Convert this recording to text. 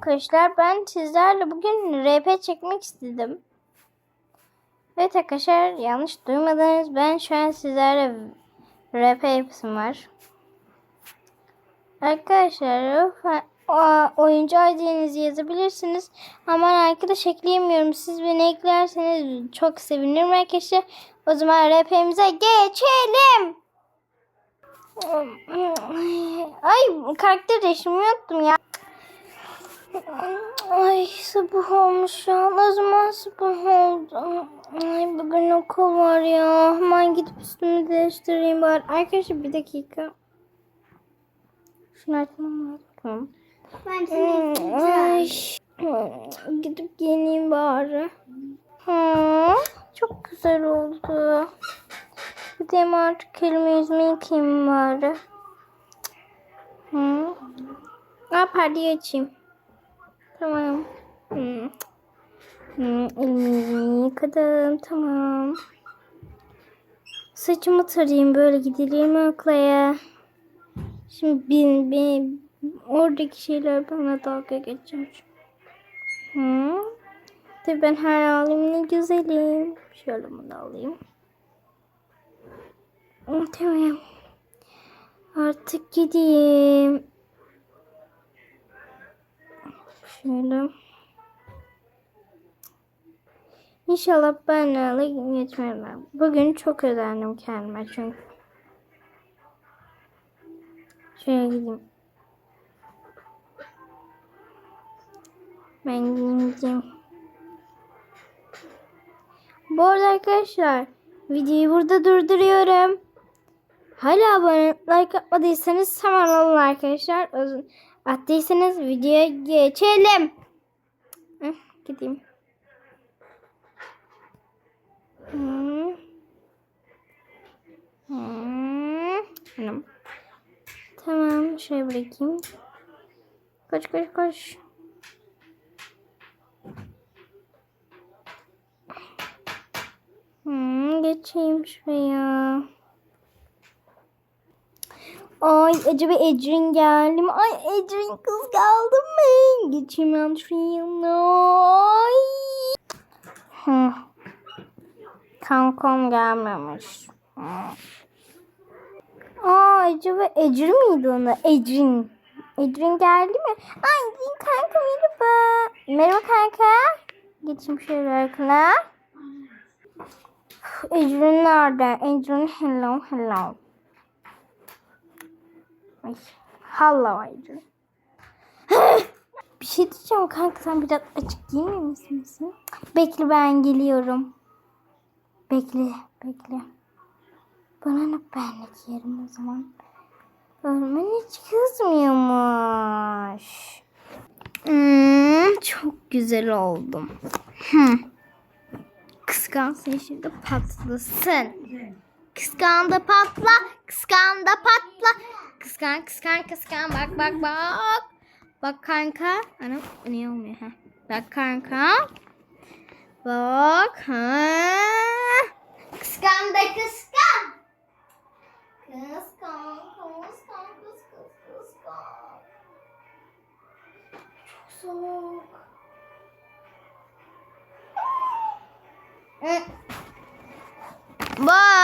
Arkadaşlar ben sizlerle bugün RP çekmek istedim. Evet arkadaşlar yanlış duymadınız. Ben şu an sizlerle RP yapısım var. Arkadaşlar oyuncu ID'nizi yazabilirsiniz. Ama arkadaş ekleyemiyorum. Siz beni eklerseniz çok sevinirim arkadaşlar. O zaman RP'mize geçelim. Ay karakter değişimi unuttum ya. Ay sabah olmuş ya. O zaman sabah oldu. Ay bugün okul var ya. Hemen gidip üstümü değiştireyim bari. Arkadaşlar bir dakika. Şunu açmam lazım. Ben Hmm, Ay. Gidip giyineyim bari. Ha, çok güzel oldu. Gideyim artık elimi yüzümü yıkayayım bari. Hı. Aa, perdeyi açayım. Tamam. Elimi yüzümü yıkadım. Tamam. Saçımı tarayayım böyle gidelim okulaya. Şimdi bin, bin, oradaki şeyler bana dalga geçer. Hı? Tabii ben her halimle güzelim. Şöyle bunu alayım. Hı, Tamam. Artık gideyim. Şöyle. İnşallah ben öyle geçmem. Bugün çok özendim kendime çünkü. Şöyle gideyim. Ben gideceğim. Bu arada arkadaşlar videoyu burada durduruyorum. Hala abone like atmadıysanız hemen alın arkadaşlar. Zaman Attıysanız videoya geçelim. Hı, gideyim. Hı. Hı. Hanım. Tamam şöyle bırakayım. Koş koş koş. Hmm, geçeyim şuraya. Ay acaba Ecrin geldi mi? Ay Ecrin kız geldi mi? Geçeyim ben şuraya yanına. Ay. Hı. Kankam gelmemiş. Hı. Aa acaba Ecrin miydi ona? Ecrin. Ecrin geldi mi? Ay kanka merhaba. Merhaba kanka. Geçeyim şöyle arkana. Ecrin nerede? Ecrin hello hello. Ay, hello Ecrin. bir şey diyeceğim kanka sen biraz açık giymiyor musun? Bekle ben geliyorum. Bekle bekle. Bana ne ben de giyerim o zaman. Ölmen hiç kızmıyormuş. Hmm, çok güzel oldum. Hmm. Kıskansın şimdi patlasın. Kıskan da patla, kıskan da patla. Kıskan kıskan kıskan bak bak bak. Bak kanka. Anam niye olmuyor ha? Bak kanka. Bak ha. Kıskan da kıskan. Kıskan kıskan kıskan kıskan. Çok soğuk. Bye.